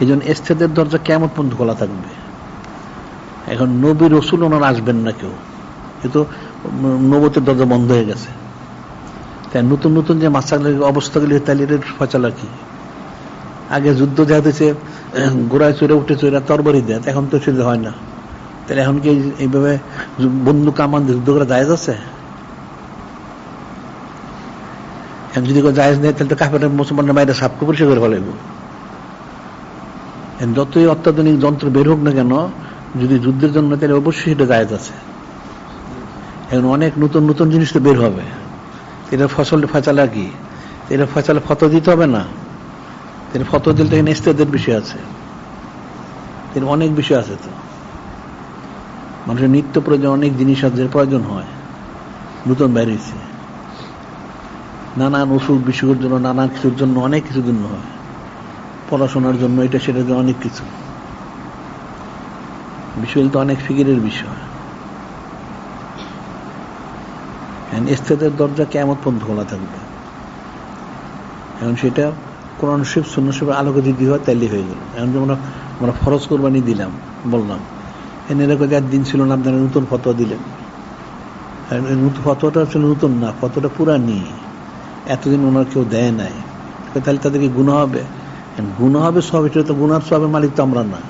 এই জন্য এস্তেদের দরজা কেমন পর্যন্ত খোলা থাকবে? এখন নবী রসুল ওনার আসবেন না কেউ। কিন্তু নবতের দরজা বন্ধ হয়ে গেছে। তাই নতুন নতুন যে মাসাগুলি অবস্থাগুলি তাহলে ফচালা কি? আগে যুদ্ধ হয়েছে গোড়ায় চড়ে উঠে চড়ে তরবারি দেয় এখন তো সেটা হয় না। তাহলে এখন কি এইভাবে বন্ধু কামান যুদ্ধ করে জায়জ আছে? যদি জায়জ নেই তাহলে তো কাপড়ের মুসলমানের বাইরে সাপকে পরিষ্কার করে ফেলাইব। যতই অত্যাধুনিক যন্ত্র বের হোক না কেন, যদি যুদ্ধের জন্য তাহলে অবশ্যই সেটা জায়জ আছে। এখন অনেক নতুন নতুন জিনিস তো বের হবে। এটা ফসল ফচালা কি? এটা ফসলে ফত দিতে হবে না? ফত দিলে তো এখানে ইস্তেদের বিষয় আছে। অনেক বিষয় আছে তো। মানুষের নিত্য প্রয়োজন অনেক জিনিস আছে প্রয়োজন হয়। নতুন বাইরে নানান অসুখ বিসুখের জন্য নানা কিছুর জন্য অনেক কিছুর জন্য হয়। পড়াশোনার জন্য এটা সেটা অনেক কিছু। বিষয় তো অনেক ফিকিরের বিষয়। ইস্তেদের দরজা কেমন পর্যন্ত খোলা থাকবে। এখন সেটা কোরআন শিব শূন্য শিবের আলোকে যদি হয় তাইলে হয়ে গেল। এখন যেমন আমরা ফরজ কোরবানি দিলাম, বললাম। এনে এরকম যার দিন ছিল না, আপনারা নতুন ফটো দিলেন। নতুন ফটোটা ছিল নতুন না ফটোটা পুরানি। এতদিন ওনার কেউ দেয় নাই। তাহলে তাদেরকে গুণা হবে। গুণা হবে সব, এটা তো গুনার সবের মালিক তো আমরা না।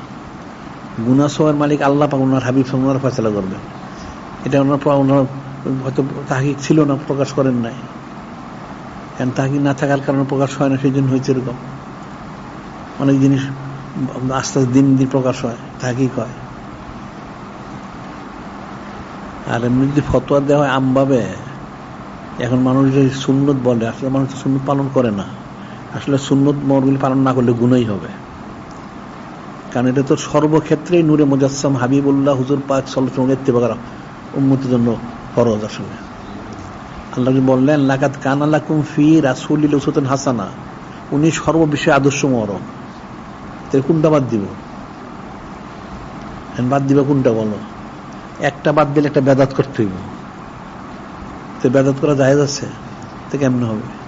গুনা সবের মালিক আল্লাহ পাক ওনার হাবিব ওনার ফেসলা করবেন। এটা ওনার ওনার হয়তো তাহাকি ছিল না, প্রকাশ করেন নাই। কারণ তাহাকি না থাকার কারণে প্রকাশ হয় না সেই জন্য হয়েছে এরকম। অনেক জিনিস আস্তে আস্তে দিন দিন প্রকাশ হয় তাহাকি কয় আর এমনি যদি ফতোয়া দেওয়া হয় আমভাবে, এখন মানুষ যে সুন্নত বলে, আসলে মানুষ সুন্নত পালন করে না। আসলে সুন্নত মরগুলি পালন না করলে গুণই হবে। কারণ এটা তো সর্বক্ষেত্রেই নূরে মুজাসম হাবিবুল্লাহ হুজুর পাক ইত্তেবাকার উন্মতির জন্য ফরজ আসলে। আল্লাহ বললেন রাসুলিল উসুতন হাসানা। উনি আদর্শ মরম তাই কোনটা বাদ দিব? বাদ দিবা কোনটা বলো? একটা বাদ দিলে একটা বেদাত করতে হইব। তো বেদাত করা যায় তো কেমন হবে?